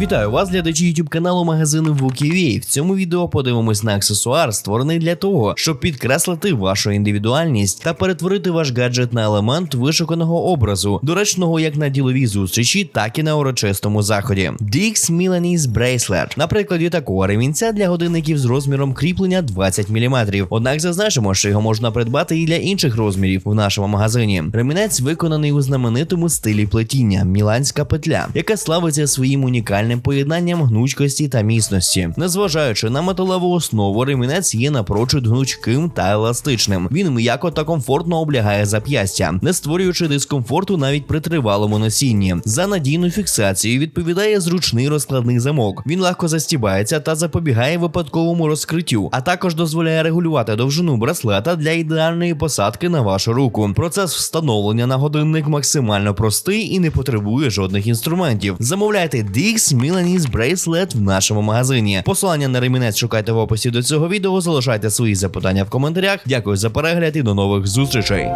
Вітаю вас, глядачі YouTube каналу магазину VooKV. В цьому відео подивимось на аксесуар, створений для того, щоб підкреслити вашу індивідуальність та перетворити ваш гаджет на елемент вишуканого образу, доречного як на діловій зустрічі, так і на урочистому заході. Dix Milanese Bracelet. На прикладі такого ремінця для годинників з розміром кріплення 20 мм. Однак зазначимо, що його можна придбати і для інших розмірів в нашому магазині. Ремінець виконаний у знаменитому стилі плетіння міланська петля, яка славиться своїм унікальним поєднанням гнучкості та міцності. Незважаючи на металеву основу, ремінець є напрочуд гнучким та еластичним. Він м'яко та комфортно облягає зап'ястя, не створюючи дискомфорту навіть при тривалому носінні. За надійну фіксацію відповідає зручний розкладний замок. Він легко застібається та запобігає випадковому розкриттю, а також дозволяє регулювати довжину браслета для ідеальної посадки на вашу руку. Процес встановлення на годинник максимально простий і не потребує жодних інструментів. Замовляйте Dix Milanese Брейслет в нашому магазині. Посилання на ремінець шукайте в описі до цього відео. Залишайте свої запитання в коментарях. Дякую за перегляд і до нових зустрічей.